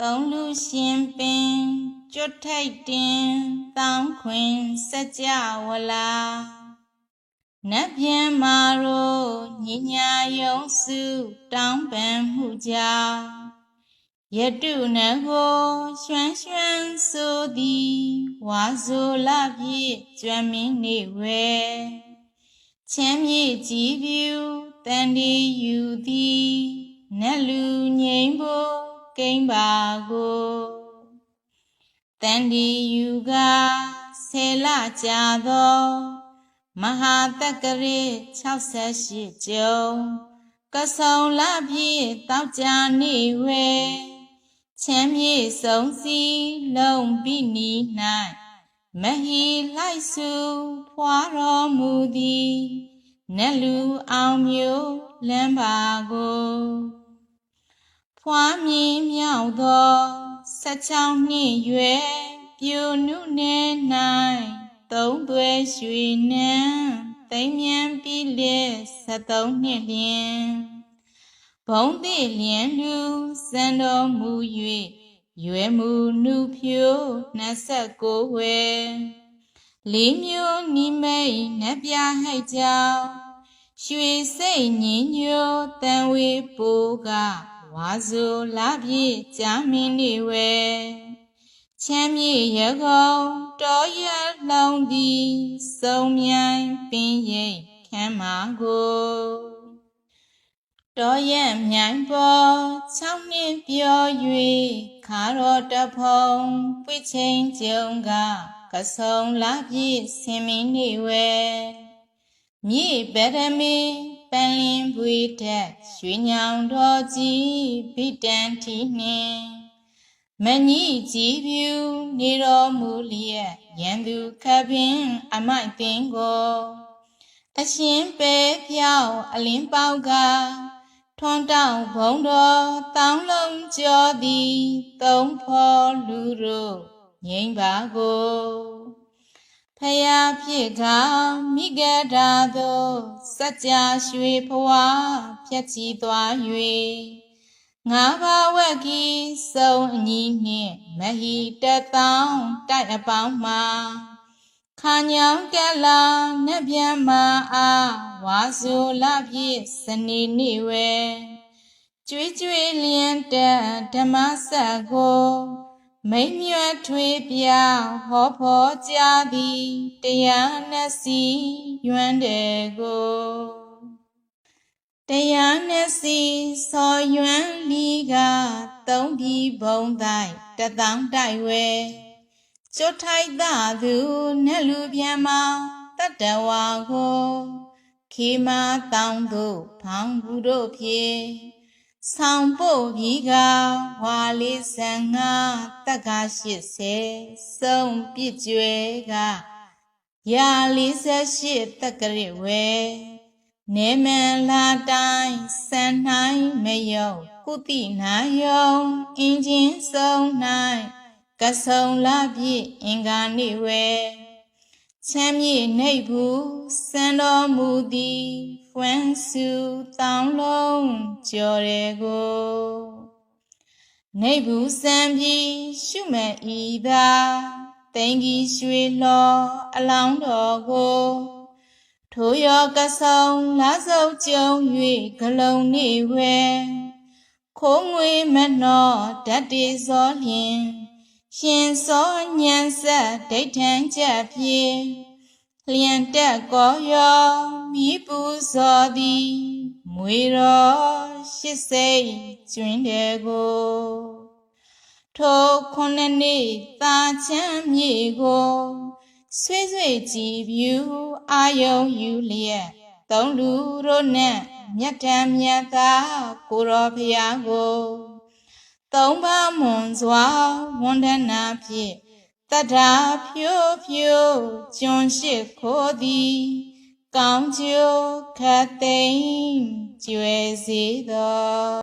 သုံးလူရှင်ပင်ကျွတ်ထိုက်တင်တောင်းခွင်စัจ java လာနတ်ပြန်မာတို့ညညာယုံစုတောင်းပန်မှုကြောင့်ယတုနကိုရွှမ်းရွှမ်းဆိုသည်ဝါဆိုလာပြည့်ကျွမ်းမင်းနေဝဲချမ်းမြေ့ကြည်ပြူတန်ဒီယူသည်နတ်လူငိမ့်ဖို့ ကိမ့်ပါကိုတန်ဒီယူကဆယ်လကြာသောမဟာတက္ကရေ68ကျုံကဆုံလပြည့်တောက်ကြနေဝဲချမ်းမြေ့ဆုံးစီလုံးပိနီ၌မဟီလိုက်စုဖွာတော်မူသည်နတ်လူအောင်မျိုးလမ်းပါကို ဖွာမြင်မြောက်သောဆက်ချောင်းနှင့်ရွယ်ပြူနုနယ်၌သုံးသွဲရွှေနံသိမ့်မြန်ပြီးလက်73နှစ်လျင်ဘုံတိလျင်လူစံတော်မူ၍ရွယ်မှုနုဖြို29ဝဲလေးမျိုးနိမိတ်နတ်ပြဟိတ်ကြောင့်ရွှေစိတ်ညင်ညိုတန်ဝေပူက ဝါစုလာပြေကြာမင်းနေဝဲချမ်းမြေရကုံတော်ရလုံးသည်စုံမြိုင်ပင်ရိပ်ခမ်းမာကိုတော်ရမြိုင်ပေါ်၆နှစ်ပြော၍ခါတော်တဖုံပွိချင်းကြုံကကဆုံလာပြေဆင်မင်းနေဝဲမြေဗရမေ ပန်လင်းပွေတက်ရွှေညောင်တော်ကြီးဗိတန်ထီနှင့်မညိကြည်ပြူနေတော်မူလျက်ရန်သူခပင်အမိုက်တင်ကိုအရှင်ပဲပြောင်းအလင်းပေါကထွန်းတောင်ဘုံတော်တောင်းလုံးကြောသည်သုံးဖော်လူတို့ငိမ့်ပါကို ဖယားဖြစ်ကမိဂဒါသို့စัจ जा ရွှေဘဝဖြတ်ချီသွား၍ငါးပါးဝက်ကီစုံအညီနှင့်မဟီတသောင်းတိုက်အပေါင်းမှာခါညောင်းကလာနတ်ဗျမအားဝါစုလပြည့်စနေနေဝဲကျွေးကျွေးလျင်တဓမ္မဆက်ကို မိမ့်မြတ်ထွေပြဟောဖို့ကြသည်တရားနဲ့စီယွမ်းတယ်ကိုတရားနဲ့စီစော်ယွမ်းလီကသုံးပြီးဘုံတိုင်းတသောင်းတိုက်ဝဲကျွတ်ထိုက်သာသူနဲ့လူပြန်မတတဝါကိုခေမတောင်းတို့ဖောင်းဘူးတို့ဖြင့် ဆောင်ပို့ပြီးကဝါလေးဆန်ငါတက်က80စုံပြစ်ကျွဲကရာ48တက်ကရဝဲနေမန်လာတိုင်းစံနိုင်မယုံကုတိနာယုံအင်းချင်းဆုံး၌ကဆုံလာပြည့်အင်္ဂါနေဝဲ ချမ်းမြေ့နှိပ်ဘူးစံတော်မူသည်ဖွမ်းစုတောင်းလုံးကြော်တယ်ကိုနှိပ်ဘူးစံပြီးရှုမဲ့ဤသာတိန်ကြီးရွှေလောအလောင်းတော်ကိုထိုရောကဆုံလာစုပ်ကြုံ၍ဂလုံနေဝဲခိုးငွေမနှောဓာတ်တေဇောလျင် ရှင်စောညံဆက်ဒိဋ္ဌံချက်ဖြင့်လျံတက်ကောရောမိပူဇော်သည်မွေတော်ရှစ်စိတ်ကျွင်းတယ်ကိုထိုခုနှစ်နှစ်သာချမ်းမြေကိုဆွေးဆွေးကြည်ပြူအာယုံယူလျက်သုံးလူတို့နဲ့မြတ်တံမြတ်သာကိုရောဖျားကို သုံးပါမွန်စွာဝန်ဒနာဖြင့်တထာဖြိုးဖြိုးကျွန်းရှိခိုးသည်ကောင်းကျိုးခတ်သိမ်းကျွယ်စေသော